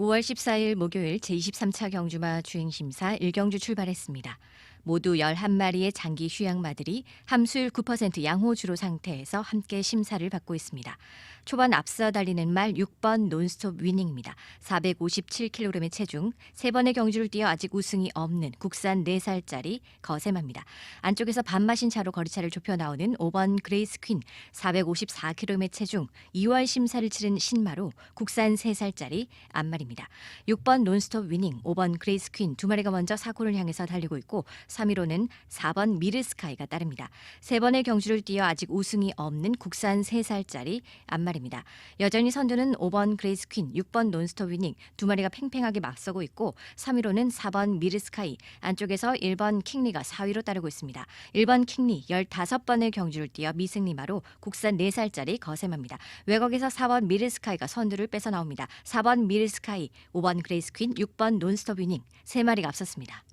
5월 14일 목요일 제23차 경주마 주행심사 1경주 출발했습니다. 모두 11마리의 장기 휴양마들이 함수율 9% 양호주로 상태에서 함께 심사를 받고 있습니다. 초반 앞서 달리는 말 6번 논스톱 위닝입니다. 457kg의 체중, 3번의 경주를 뛰어 아직 우승이 없는 국산 4살짜리 거세마입니다. 안쪽에서 반 마신 차로 거리차를 좁혀 나오는 5번 그레이스 퀸, 454kg의 체중, 2월 심사를 치른 신마로 국산 3살짜리 앞말입니다. 6번 논스톱 위닝, 5번 그레이스 퀸 두 마리가 먼저 사코를 향해서 달리고 있고 3위로는 4번 미르스카이가 따릅니다. 세 번의 경주를 뛰어 아직 우승이 없는 국산 3살짜리 앞말입니다. 여전히 선두는 5번 그레이스 퀸, 6번 논스톱 위닝 두 마리가 팽팽하게 맞서고 있고 3위로는 4번 미르스카이, 안쪽에서 1번 킹리가 4위로 따르고 있습니다. 1번 킹리 15번의 경주를 뛰어 미승리마로 국산 4살짜리 거세마입니다. 외곽에서 4번 미르스카이가 선두를 뺏어 나옵니다. 4번 미르스카이, 5번 그레이스 퀸, 6번 논스톱 위닝 세 마리가 앞섰습니다.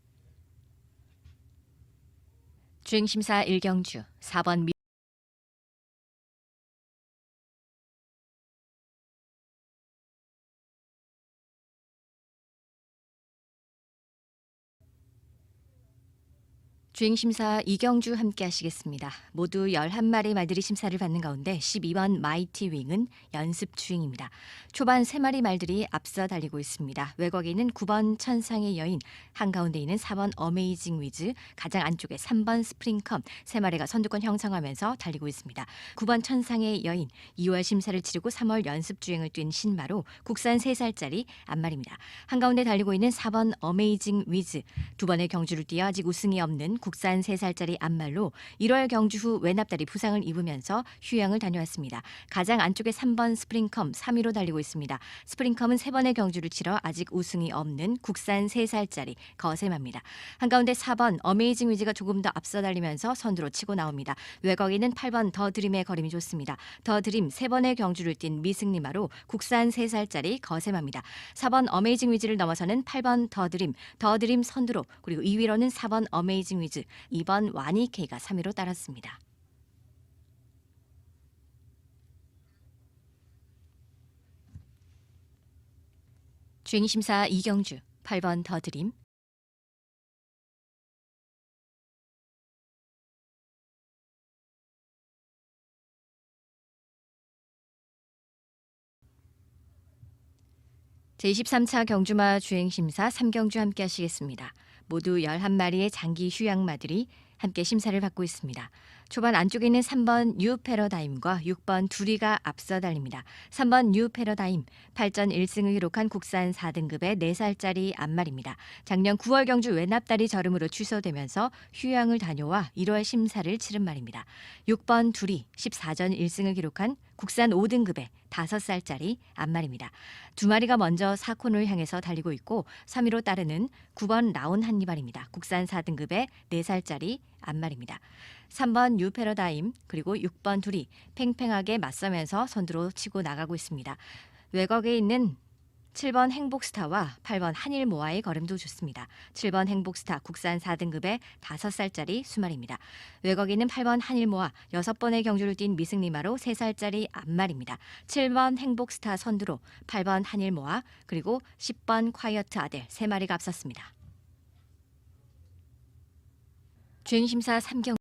주행심사 1경주 4번 주행심사 이경주 함께 하시겠습니다. 모두 11마리 말들이 심사를 받는 가운데 12번 마이티 윙은 연습 주행입니다. 초반 3마리 말들이 앞서 달리고 있습니다. 외곽에 있는 9번 천상의 여인, 한가운데 있는 4번 어메이징 위즈, 가장 안쪽에 3번 스프링컴 3마리가 선두권 형성하면서 달리고 있습니다. 9번 천상의 여인, 2월 심사를 치르고 3월 연습 주행을 뛴 신마로 국산 3살짜리 앞말입니다. 한가운데 달리고 있는 4번 어메이징 위즈, 두 번의 경주를 뛰어 아직 우승이 없는 국산 3살짜리 앞말로 1월 경주 후 외납다리 부상을 입으면서 휴양을 다녀왔습니다. 가장 안쪽에 3번 스프링컴 3위로 달리고 있습니다. 스프링컴은 3번의 경주를 치러 아직 우승이 없는 국산 3살짜리 거세마입니다. 한가운데 4번 어메이징 위즈가 조금 더 앞서 달리면서 선두로 치고 나옵니다. 외곽에는 8번 더 드림의 거림이 좋습니다. 더 드림 3번의 경주를 뛴 미승리마로 국산 3살짜리 거세마입니다. 4번 어메이징 위즈를 넘어서는 8번 더 드림, 더 드림 선두로 그리고 2위로는 4번 어메이징 위즈, 2번 와니케이가 3위로 따랐습니다. 주행심사 이경주 8번 더 드림 제23차 경주마 주행심사 3경주 함께 하시겠습니다. 모두 11마리의 장기 휴양마들이 함께 심사를 받고 있습니다. 초반 안쪽에 있는 3번 뉴 패러다임과 6번 두리가 앞서 달립니다. 3번 뉴 패러다임 8전 1승을 기록한 국산 4등급의 4살짜리 앞말입니다. 작년 9월 경주 외납다리 저름으로 취소되면서 휴양을 다녀와 1월 심사를 치른 말입니다. 6번 두리 14전 1승을 기록한 국산 5등급의 5살짜리 앞말입니다. 두 마리가 먼저 사콘을 향해서 달리고 있고 3위로 따르는 9번 라온 한니발입니다. 국산 4등급의 4살짜리 앞말입니다. 3번 뉴 패러다임 그리고 6번 둘이 팽팽하게 맞서면서 선두로 치고 나가고 있습니다. 외곽에 있는 7번 행복스타와 8번 한일모아의 걸음도 좋습니다. 7번 행복스타 국산 4등급의 5살짜리 수말입니다. 외곽에 있는 8번 한일모아 6번의 경주를 뛴 미승리마로 3살짜리 앞말입니다. 7번 행복스타 선두로 8번 한일모아 그리고 10번 콰이어트 아델 3마리가 앞섰습니다. 주행심사 3경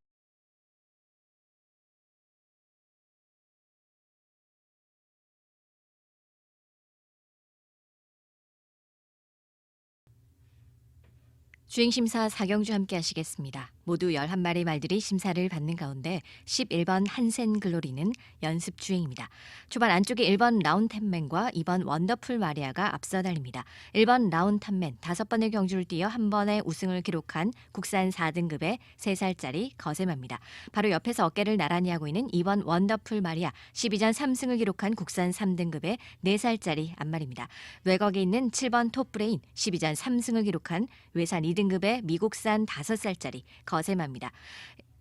주행심사 4경주 함께 하시겠습니다. 모두 11마리 말들이 심사를 받는 가운데 11번 한센 글로리는 연습 주행입니다. 초반 안쪽에 1번 라운템맨과 2번 원더풀 마리아가 앞서 달립니다. 1번 라운탐맨 5번의 경주를 뛰어 한 번의 우승을 기록한 국산 4등급의 3살짜리 거세마입니다. 바로 옆에서 어깨를 나란히 하고 있는 2번 원더풀 마리아 12전 3승을 기록한 국산 3등급의 4살짜리 앞말입니다. 외곽에 있는 7번 톱브레인 12전 3승을 기록한 외산 2등급의 미국산 5살짜리 거 세마입니다.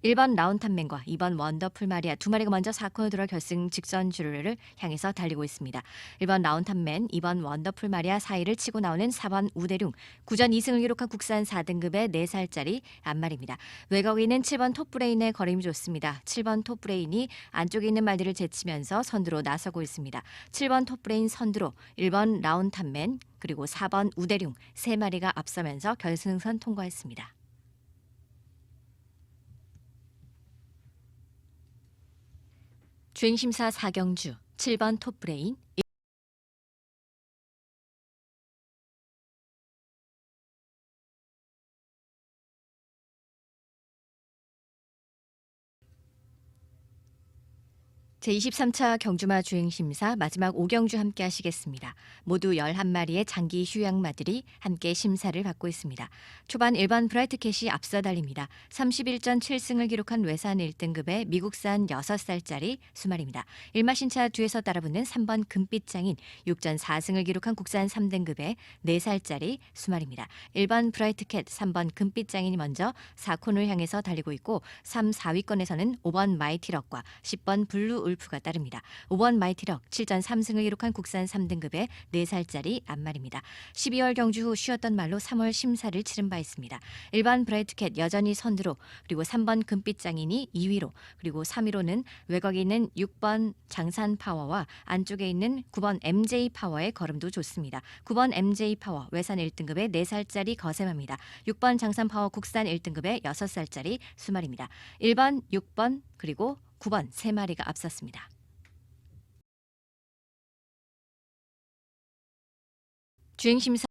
1번 라운탄맨과 2번 원더풀 마리아 두 마리가 먼저 4코너 들어 결승 직선 주류를 향해서 달리고 있습니다. 1번 라운탄맨, 2번 원더풀 마리아 사이를 치고 나오는 4번 우대룡, 구전 2승을 기록한 국산 4등급의 4살짜리 안말입니다. 외곽에 있는 7번 톱브레인의 걸음이 좋습니다. 7번 톱브레인이 안쪽에 있는 말들을 제치면서 선두로 나서고 있습니다. 7번 톱브레인 선두로 1번 라운탄맨 그리고 4번 우대룡 세 마리가 앞서면서 결승선 통과했습니다. 주행심사 4경주 7번 톱브레인 제23차 경주마 주행심사 마지막 5경주 함께 하시겠습니다. 모두 11마리의 장기 휴양마들이 함께 심사를 받고 있습니다. 초반 1번 브라이트캣이 앞서 달립니다. 31.7승을 기록한 외산 1등급의 미국산 6살짜리 수말입니다. 일마신차 뒤에서 따라붙는 3번 금빛장인 6전 4승을 기록한 국산 3등급의 4살짜리 수말입니다. 1번 브라이트캣, 3번 금빛장인이 먼저 4콘을 향해서 달리고 있고 3, 4위권에서는 5번 마이티럭과 10번 블루 울 프가 따릅니다. 5번 마이티럭 7전 3승을 기록한 국산 3등급의 4살짜리 안말입니다. 12월 경주 후 쉬었던 말로 3월 심사를 치른 바 있습니다. 1번 브라이트캣 여전히 선두로 그리고 3번 금빛 장인이 2위로 그리고 3위로는 외곽에 있는 6번 장산 파워와 안쪽에 있는 9번 MJ 파워의 걸음도 좋습니다. 9번 MJ 파워 외산 1등급의 4살짜리 거세마입니다. 6번 장산 파워 국산 1등급의 6살짜리 수말입니다. 1번, 6번 그리고 9번 세 마리가 앞섰습니다. 주행심사